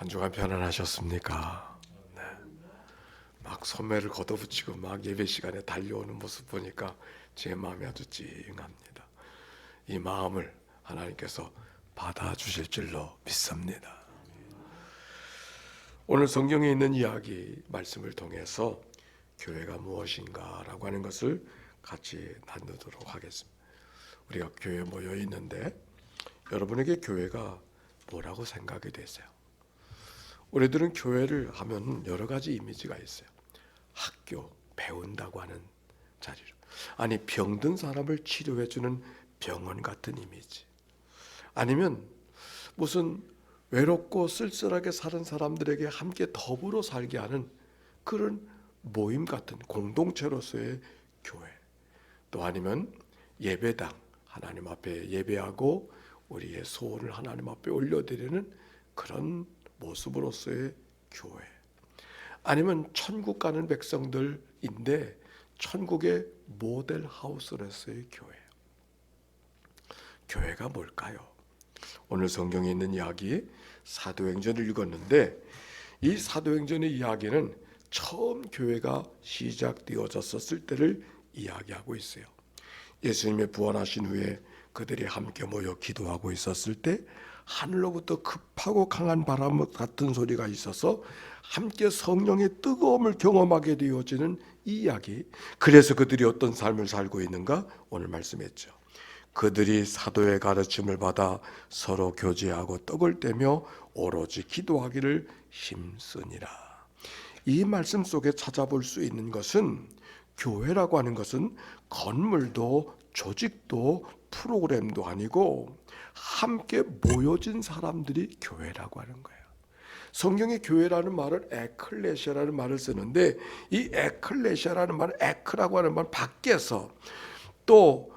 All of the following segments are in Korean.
한 주간 편안하셨습니까? 네. 막 소매를 걷어붙이고 막 예배 시간에 달려오는 모습 보니까 제 마음이 아주 찡합니다. 이 마음을 하나님께서 받아 주실 줄로 믿습니다. 오늘 성경에 있는 이야기 말씀을 통해서 교회가 무엇인가라고 하는 것을 같이 나누도록 하겠습니다. 우리가 교회에 모여 있는데 여러분에게 교회가 뭐라고 생각이 되세요? 우리들은 교회를 하면 여러 가지 이미지가 있어요. 학교 배운다고 하는 자리로. 아니 병든 사람을 치료해 주는 병원 같은 이미지. 아니면 무슨 외롭고 쓸쓸하게 사는 사람들에게 함께 더불어 살게 하는 그런 모임 같은 공동체로서의 교회. 또 아니면 예배당 하나님 앞에 예배하고 우리의 소원을 하나님 앞에 올려드리는 그런 모습으로서의 교회 아니면 천국 가는 백성들인데 천국의 모델 하우스로서의 교회 교회가 뭘까요? 오늘 성경에 있는 이야기 사도행전을 읽었는데 이 사도행전의 이야기는 처음 교회가 시작되어졌었을 때를 이야기하고 있어요. 예수님의 부활하신 후에 그들이 함께 모여 기도하고 있었을 때 하늘로부터 급하고 강한 바람 같은 소리가 있어서 함께 성령의 뜨거움을 경험하게 되어지는 이 이야기. 그래서 그들이 어떤 삶을 살고 있는가 오늘 말씀했죠. 그들이 사도의 가르침을 받아 서로 교제하고 떡을 떼며 오로지 기도하기를 힘쓰니라. 이 말씀 속에 찾아볼 수 있는 것은 교회라고 하는 것은 건물도 조직도 프로그램도 아니고 함께 모여진 사람들이 교회라고 하는 거예요. 성경의 교회라는 말을 에클레시아라는 말을 쓰는데 이 에클레시아라는 말은 에크라고 하는 말 밖에서 또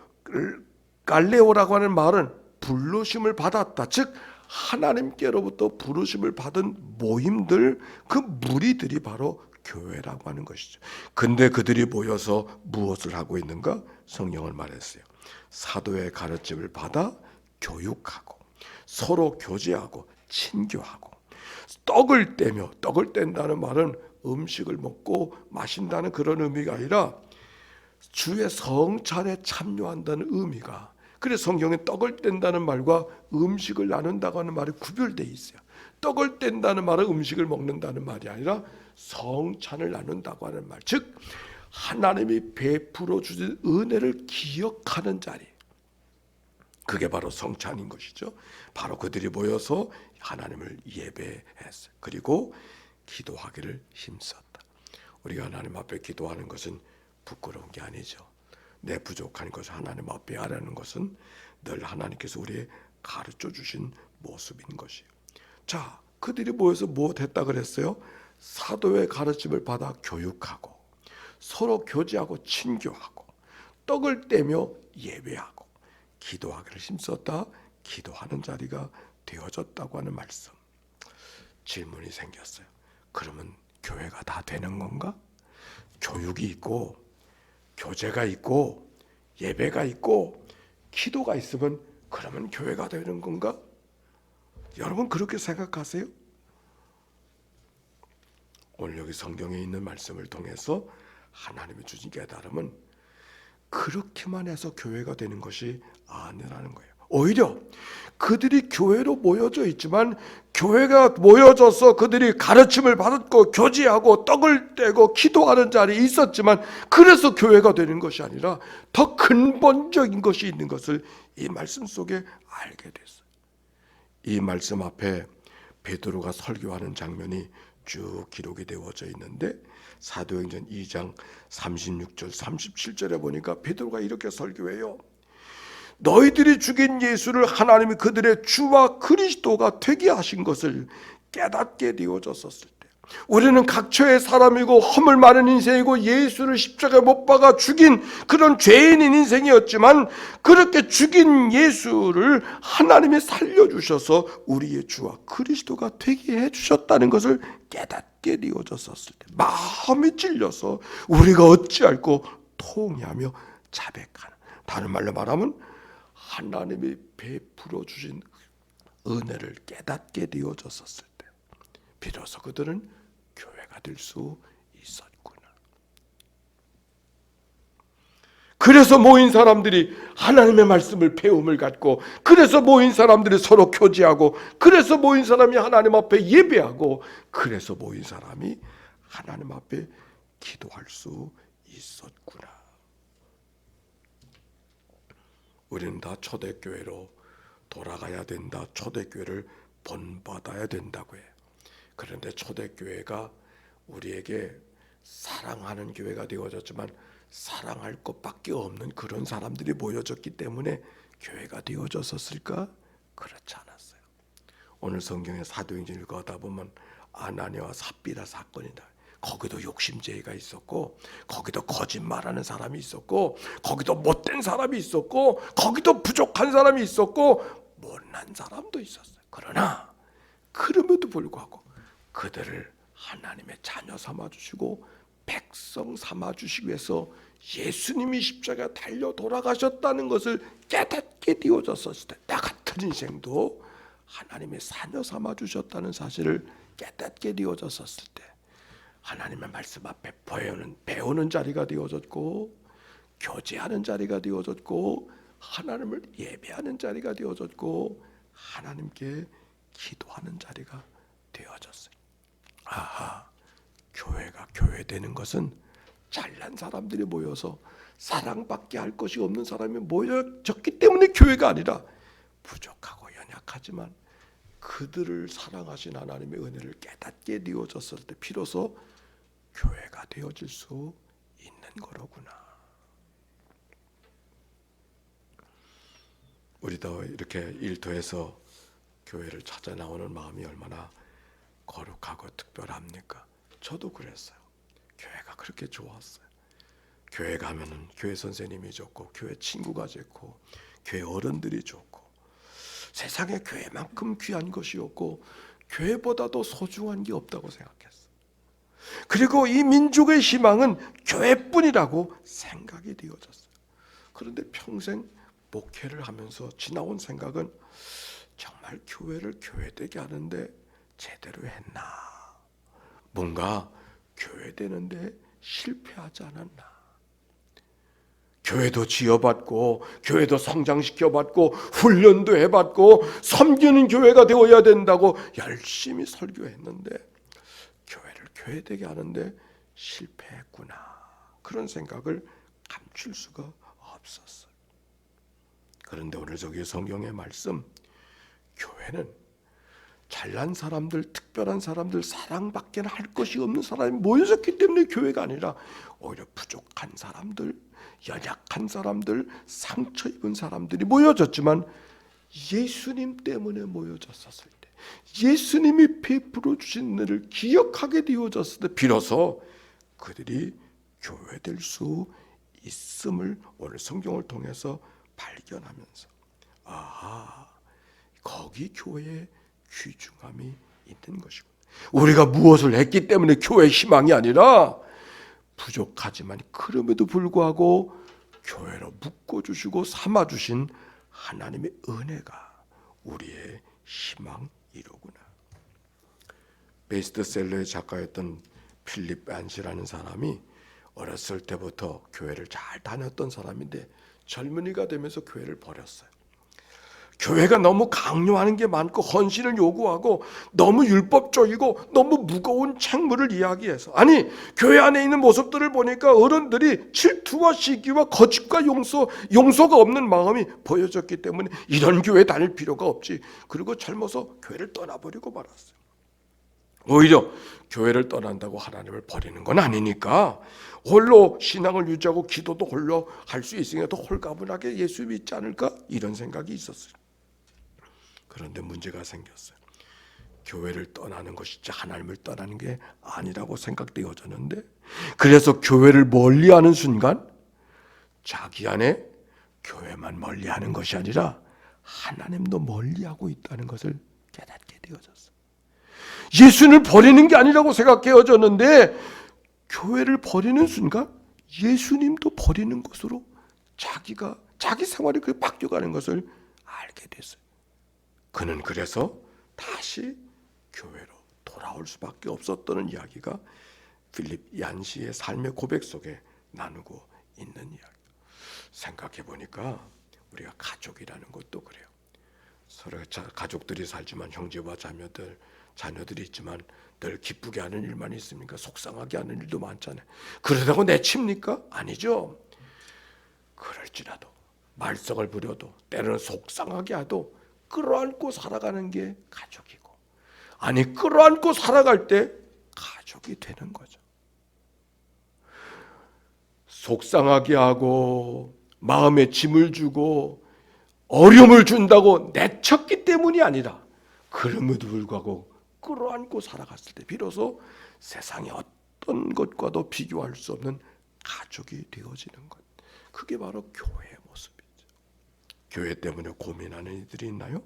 갈레오라고 하는 말은 부르심을 받았다. 즉 하나님께로부터 부르심을 받은 모임들 그 무리들이 바로 교회라고 하는 것이죠. 근데 그들이 모여서 무엇을 하고 있는가? 성경을 말했어요. 사도의 가르침을 받아 교육하고 서로 교제하고 친교하고 떡을 떼며 떡을 뗀다는 말은 음식을 먹고 마신다는 그런 의미가 아니라 주의 성찬에 참여한다는 의미가 그래서 성경에 떡을 뗀다는 말과 음식을 나눈다고 하는 말이 구별되어 있어요. 떡을 뗀다는 말은 음식을 먹는다는 말이 아니라 성찬을 나눈다고 하는 말. 즉 하나님이 베풀어 주신 은혜를 기억하는 자리. 그게 바로 성찬인 것이죠. 바로 그들이 모여서 하나님을 예배했어요. 그리고 기도하기를 힘썼다. 우리가 하나님 앞에 기도하는 것은 부끄러운 게 아니죠. 내 부족한 것을 하나님 앞에 하라는 것은 늘 하나님께서 우리의 가르쳐 주신 모습인 것이에요. 자, 그들이 모여서 무엇 했다 그랬어요? 사도의 가르침을 받아 교육하고 서로 교제하고 친교하고 떡을 떼며 예배하고 기도하기를 힘썼다. 기도하는 자리가 되어졌다고 하는 말씀. 질문이 생겼어요. 그러면 교회가 다 되는 건가? 교육이 있고 교제가 있고 예배가 있고 기도가 있으면 그러면 교회가 되는 건가? 여러분 그렇게 생각하세요? 오늘 여기 성경에 있는 말씀을 통해서 하나님이 주신 깨달음은 그렇게만 해서 교회가 되는 것이 아니라는 거예요. 오히려 그들이 교회로 모여져 있지만 교회가 모여져서 그들이 가르침을 받았고 교제하고 떡을 떼고 기도하는 자리에 있었지만 그래서 교회가 되는 것이 아니라 더 근본적인 것이 있는 것을 이 말씀 속에 알게 됐어요. 이 말씀 앞에 베드로가 설교하는 장면이 쭉 기록이 되어져 있는데 사도행전 2장 36절 37절에 보니까 베드로가 이렇게 설교해요. 너희들이 죽인 예수를 하나님이 그들의 주와 그리스도가 되게 하신 것을 깨닫게 되어졌었을 때 우리는 각처의 사람이고 허물 많은 인생이고 예수를 십자가에 못 박아 죽인 그런 죄인인 인생이었지만 그렇게 죽인 예수를 하나님이 살려주셔서 우리의 주와 그리스도가 되게 해주셨다는 것을 깨닫게 되어졌었을 때 마음이 찔려서 우리가 어찌할고 통해하며 자백하는 다른 말로 말하면 하나님이 베풀어 주신 은혜를 깨닫게 되어졌었을 때 비로소 그들은 교회가 될 수 있었구나. 그래서 모인 사람들이 하나님의 말씀을 배움을 갖고 그래서 모인 사람들이 서로 교제하고 그래서 모인 사람이 하나님 앞에 예배하고 그래서 모인 사람이 하나님 앞에 기도할 수 있었구나. 우리는 다 초대교회로 돌아가야 된다. 초대교회를 본받아야 된다고 해요. 그런데 초대교회가 우리에게 사랑하는 교회가 되어졌지만 사랑할 것밖에 없는 그런 사람들이 모여졌기 때문에 교회가 되어졌었을까? 그렇지 않았어요. 오늘 성경의 사도행전 읽어다 보면 아나니와 삽비라 사건이다. 거기도 욕심쟁이가 있었고 거기도 거짓말하는 사람이 있었고 거기도 못된 사람이 있었고 거기도 부족한 사람이 있었고 못난 사람도 있었어요. 그러나 그럼에도 불구하고 그들을 하나님의 자녀 삼아 주시고 백성 삼아 주시기 위해서 예수님이 십자가 달려 돌아가셨다는 것을 깨닫게 되어졌었을 때 나 같은 인생도 하나님의 자녀 삼아 주셨다는 사실을 깨닫게 되어졌었을 때 하나님의 말씀 앞에 배우는 배우는 자리가 되어졌고 교제하는 자리가 되어졌고 하나님을 예배하는 자리가 되어졌고 하나님께 기도하는 자리가 되어졌어요. 아하, 교회가 교회되는 것은 잘난 사람들이 모여서 사랑받게 할 것이 없는 사람이 모여졌기 때문에 교회가 아니라 부족하고 연약하지만 그들을 사랑하신 하나님의 은혜를 깨닫게 되어졌을 때 비로소 교회가 되어질 수 있는 거로구나. 우리도 이렇게 일터에서 교회를 찾아 나오는 마음이 얼마나 거룩하고 특별합니까? 저도 그랬어요. 교회가 그렇게 좋았어요. 교회 가면은 교회 선생님이 좋고 교회 친구가 좋고 교회 어른들이 좋고 세상에 교회만큼 귀한 것이 없고 교회보다도 소중한 게 없다고 생각했어. 그리고 이 민족의 희망은 교회뿐이라고 생각이 되어졌어요. 그런데 평생 목회를 하면서 지나온 생각은 정말 교회를 교회되게 하는데 제대로 했나? 뭔가 교회 되는데 실패하지 않았나? 교회도 지어봤고 교회도 성장시켜봤고 훈련도 해봤고 섬기는 교회가 되어야 된다고 열심히 설교했는데 교회를 교회되게 하는데 실패했구나 그런 생각을 감출 수가 없었어요. 그런데 오늘 저기 성경의 말씀 교회는 잘난 사람들, 특별한 사람들, 사랑받게는 할 것이 없는 사람이 모여졌기 때문에 교회가 아니라 오히려 부족한 사람들, 연약한 사람들, 상처 입은 사람들이 모여졌지만 예수님 때문에 모여졌었을 때, 예수님이 베풀어 주신 은혜를 기억하게 되어졌을 때 비로소 그들이 교회될 수 있음을 오늘 성경을 통해서 발견하면서 아하 거기 교회의 귀중함이 있는 것이고 우리가 무엇을 했기 때문에 교회 희망이 아니라 부족하지만 그럼에도 불구하고 교회로 묶어주시고 삼아주신 하나님의 은혜가 우리의 희망이로구나. 베스트셀러의 작가였던 필립 안시라는 사람이 어렸을 때부터 교회를 잘 다녔던 사람인데 젊은이가 되면서 교회를 버렸어요. 교회가 너무 강요하는 게 많고 헌신을 요구하고 너무 율법적이고 너무 무거운 책무를 이야기해서 아니 교회 안에 있는 모습들을 보니까 어른들이 질투와 시기와 거짓과 용서 용서가 없는 마음이 보여졌기 때문에 이런 교회 다닐 필요가 없지 그리고 젊어서 교회를 떠나버리고 말았어요. 오히려 교회를 떠난다고 하나님을 버리는 건 아니니까 홀로 신앙을 유지하고 기도도 홀로 할 수 있으니까 더 홀가분하게 예수 믿지 않을까 이런 생각이 있었어요. 그런데 문제가 생겼어요. 교회를 떠나는 것이 하나님을 떠나는 게 아니라고 생각되어졌는데 그래서 교회를 멀리하는 순간 자기 안에 교회만 멀리하는 것이 아니라 하나님도 멀리하고 있다는 것을 깨닫게 되어졌어요. 예수를 버리는 게 아니라고 생각해졌는데 교회를 버리는 순간 예수님도 버리는 것으로 자기가 자기 생활이 그 바뀌어가는 것을 알게 됐어요. 그는 그래서 다시 교회로 돌아올 수밖에 없었다는 이야기가 필립 얀시의 삶의 고백 속에 나누고 있는 이야기. 생각해 보니까 우리가 가족이라는 것도 그래요. 서로 자, 가족들이 살지만 형제와 자녀들, 자녀들이 있지만 늘 기쁘게 하는 일만 있습니까? 속상하게 하는 일도 많잖아요. 그러다고 내칩니까? 아니죠. 그럴지라도 말썽을 부려도 때로는 속상하게 하도 끌어안고 살아가는 게 가족이고 아니 끌어안고 살아갈 때 가족이 되는 거죠. 속상하게 하고 마음에 짐을 주고 어려움을 준다고 내쳤기 때문이 아니라 그럼에도 불구하고 끌어안고 살아갔을 때 비로소 세상의 어떤 것과도 비교할 수 없는 가족이 되어지는 것. 그게 바로 모습이죠. 교회 때문에 고민하는 이들이 있나요?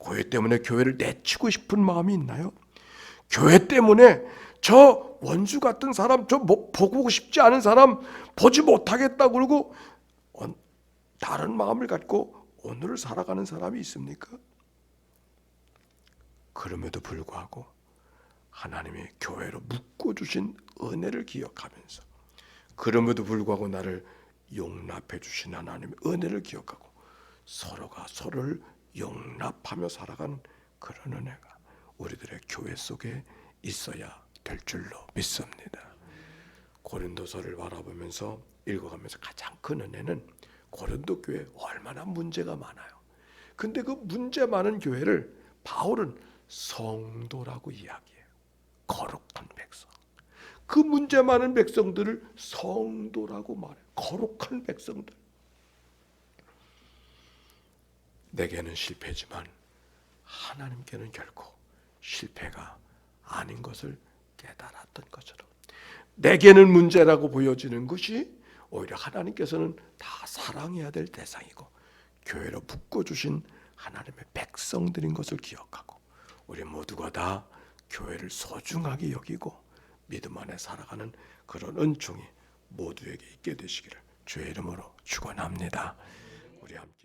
교회 때문에 교회를 내치고 싶은 마음이 있나요? 교회 때문에 저 원수 같은 사람, 저 뭐 보고 싶지 않은 사람 보지 못하겠다 그러고 어, 다른 마음을 갖고 오늘을 살아가는 사람이 있습니까? 그럼에도 불구하고 하나님이 교회로 묶어 주신 은혜를 기억하면서 그럼에도 불구하고 나를 용납해 주신 하나님의 은혜를 기억하고 서로가 서로를 용납하며 살아가는 그런 은혜가 우리들의 교회 속에 있어야 될 줄로 믿습니다. 고린도서를 바라보면서 읽어가면서 가장 큰 은혜는 고린도 교회 얼마나 문제가 많아요. 근데 그 문제 많은 교회를 바울은 성도라고 이야기해요. 거룩한 백성. 그 문제 많은 백성들을 성도라고 말해요. 거룩한 백성들. 내게는 실패지만 하나님께는 결코 실패가 아닌 것을 깨달았던 것처럼 내게는 문제라고 보여지는 것이 오히려 하나님께서는 다 사랑해야 될 대상이고 교회로 묶어 주신 하나님의 백성들인 것을 기억하고 우리 모두가 다 교회를 소중하게 여기고 믿음 안에 살아가는 그런 은총이 모두에게 있게 되시기를 주의 이름으로 축원합니다. 우리 함께